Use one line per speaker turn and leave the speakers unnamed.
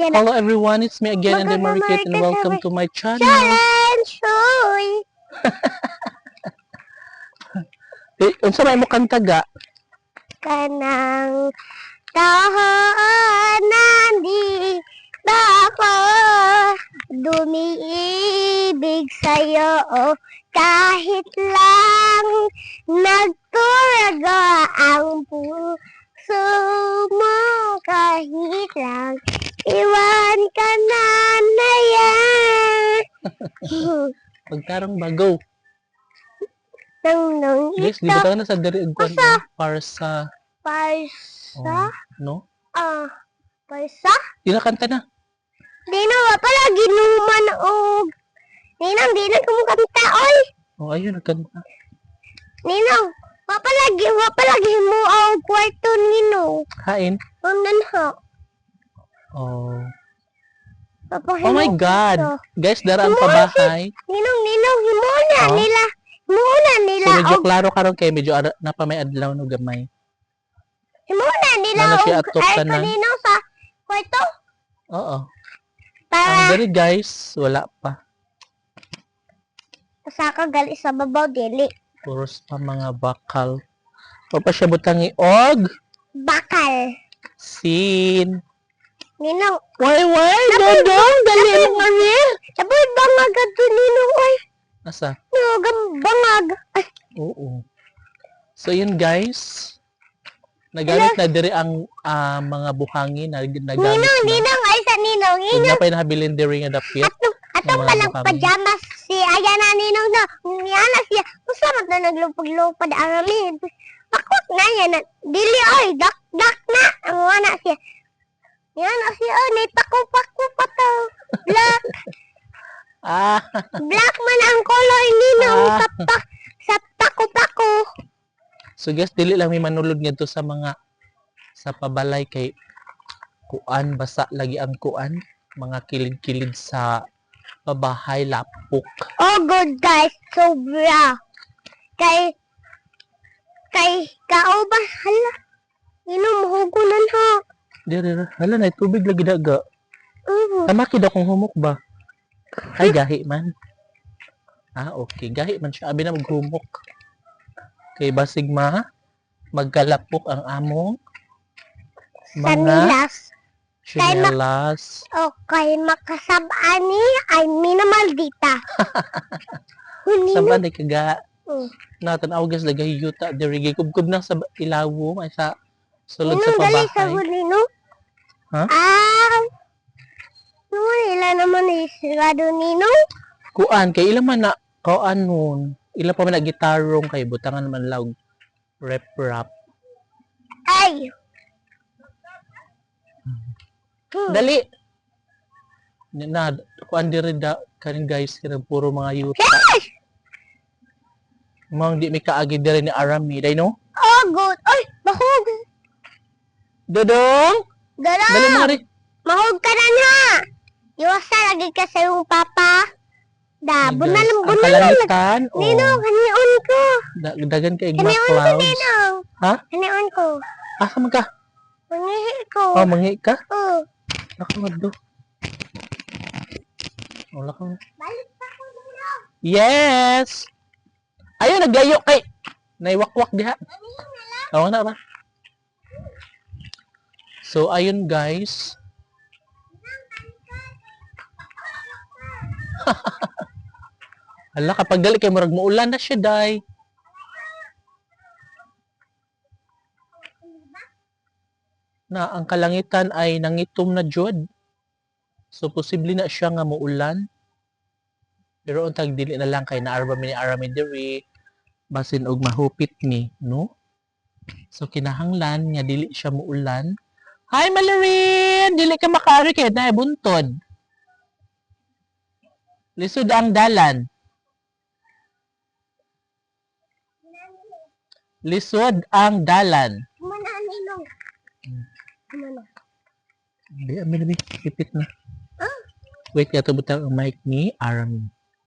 Yan.
Hello everyone, it's me again, and I'm
Maganda
Marikit, and welcome to my channel.
Challenge! Hoy!
Eh, unsa may mo kantaga?
Kanang tahanan di ako dumiibig sa'yo kahit lang nagturaga ang puso mo kahit lang iwan ka na na yan
Pagtarong bago.
nang nang
Guys, di ba tayo na sa diri para sa
parsa
no?
ah parsa
Di na kanta na.
Di na wa pala ginuman og Ninang di na kumukanta oy.
Oh, ayun nagkanta.
Ninang wa pala gi wa pala gihimo og kwarto nino.
Hain.
Undan ha.
Oh.
Papahimo.
Oh my god. Guys, daraan pa bahay.
Ninong ninong himo na
Oh.
nila. Himo na nila
So medyo
og
klaro karon kay medyo ara, na pa may adlaw no gamay.
himo na nila
Wala siya
og
atop
ay
tanan.
ninong sa kwarto.
Oo. Ang
Para
diri guys, wala pa.
sa ka gali sa babaw dili.
Puros pa mga bakal. O pa siya butangi og
Bakal.
sin.
Ninong
Why, why? Dodong, dali mo kami.
saboy bangag adto ninong oy.
Asa?
No, bangag. Ay,
Oo. So yun guys. Nagamit na diri ang ah, mga buhangin na nagamit
Ninong,
na.
ninong, ay sa ninong, ninong.
na pa nahabilin diri nga dapit.
Atong, atong palang pajamas si Aya na ninong na. Niya na siya. Mo na naglupag-lupad ang amin. Pakot na yan. Dili ay, dak, pa, sa pako-pako.
so guys, dili lang may manulod ngadto sa mga sa pabalay kay kuan basa lagi ang kuan mga kilid-kilid sa pabahay lapok.
Oh, good guys. Sobra. Kay, kay, kauban, hala. Ninong, mahugunan ha.
Diri hala na tubig lagi daga.
Uh,
Tamaki daw kung humok ba? Ay, gahi man. Ah, okay. Gahi man siya. Abi na maghumok. Kay basig ma, magkalapok ang among mga
nilas. Kay ma-
chinelas.
Okay, makasabaan ni ay minamaldita. Huni
Sa
na.
ba di kaga
Oh.
natan awgas lagay yuta diri gikubkub na sa ilawo ay sa sulod sa
Inong dali sa
pabahay.
huli, no?
Ha?
Ah, no, ila naman ni sigado nino.
Kuan kay ila man na kuan nun. Ila pa man na gitarong kay butangan man law rap rap.
Ay. Hmm.
Dali. Na, kuan diri da kaning guys kanang puro mga yuta. Mga di mi kaagi diri ni Arami, dai no?
Oh, good. Ay, mahog.
Dodong,
Dala.
dali mo rin.
Mahog ka na na. Iwasa lagi ka sa iyong papa. Da,
Hey, guys,
bunalang,
ang
bunalang.
kalangitan,
Nino,
oh,
kanion ko.
da- dagan kay mga
Kanion ko,
clouds.
Nino.
Ha?
Kanion ko.
Asa man ka?
Mangihi ko.
Oh, mangi ka?
Oh.
Nakamado. Wala ka.
Balik pa ko.
Yes! Ayun, naglayo kay. Naiwakwak diha. Oo na ba? So, ayun guys. Hala, kapag dali kay murag muulan na siya, day. Na ang kalangitan ay nangitom na jud. So, posible na siya nga muulan. Pero untag dili na lang kay naarba mi ni Arami basin og mahupit mi, no? So kinahanglan nga dili siya muulan. Hi Malarin, dili ka makaari kay na buntod. Lisod ang dalan. Lisod ang dalan.
Mana Nino.
Hmm.
Mana?
Di, amin na, pipit na. Wait, yato butang ang mic ni Arami.